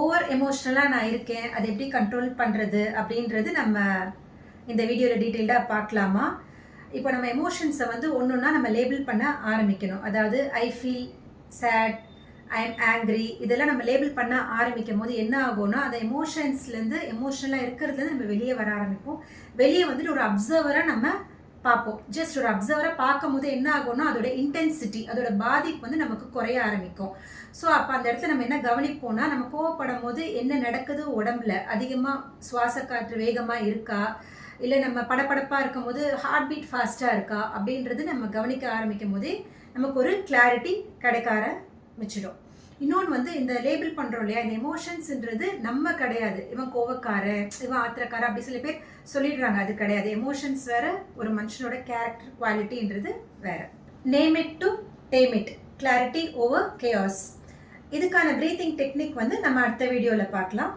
Over எமோஷ்னலாக நான் இருக்கேன். அதை எப்படி கண்ட்ரோல் பண்ணுறது அப்படின்றது நம்ம இந்த வீடியோவில் டீட்டெயில்டாக பார்க்கலாமா? இப்போ நம்ம எமோஷன்ஸை வந்து ஒன்று ஒன்றா நம்ம லேபிள் பண்ண ஆரம்பிக்கணும். அதாவது I feel sad I am angry இதெல்லாம் நம்ம லேபிள் பண்ண ஆரம்பிக்கும் போது என்ன ஆகும்னா அந்த எமோஷன்ஸ்லேருந்து எமோஷனலாக இருக்கிறதுலேருந்து நம்ம வெளியே வர ஆரம்பிப்போம். வெளியே வந்துட்டு ஒரு அப்சர்வராக நம்ம பார்ப்போம். ஜஸ்ட் ஒரு அப்சர்வராக பார்க்கும் போது என்ன ஆகும்னா அதோட இன்டென்சிட்டி அதோட பாதிப்பு வந்து நமக்கு குறைய ஆரம்பிக்கும். ஸோ அப்போ அந்த இடத்துல நம்ம என்ன கவனிப்போம்னா நம்ம கோவப்படும் போது என்ன நடக்குது உடம்புல? அதிகமாக சுவாச காற்று வேகமாக இருக்கா? இல்லை நம்ம படபடப்பாக இருக்கும் போது ஹார்ட் பீட் ஃபாஸ்ட்டாக இருக்கா? அப்படின்றது நம்ம கவனிக்க ஆரம்பிக்கும் போதே நமக்கு ஒரு கிளாரிட்டி கிடைக்க ஆரம்பிச்சிடும். இன்னொன்று வந்து இந்த லேபிள் பண்ணுறோம் இல்லையா இந்த எமோஷன்ஸ்ன்றது நம்ம கிடையாது. இவன் கோவக்காரன் இவன் ஆத்திரக்காரன் அப்படி சில பேர் சொல்லிடுறாங்க அது கிடையாது. எமோஷன்ஸ் வேற ஒரு மனுஷனோட கேரக்டர் குவாலிட்டின்றது வேற. Name it to tame it clarity over chaos இதுக்கான ப்ரீத்திங் டெக்னிக் வந்து நம்ம அடுத்த வீடியோவில் பார்க்கலாம்.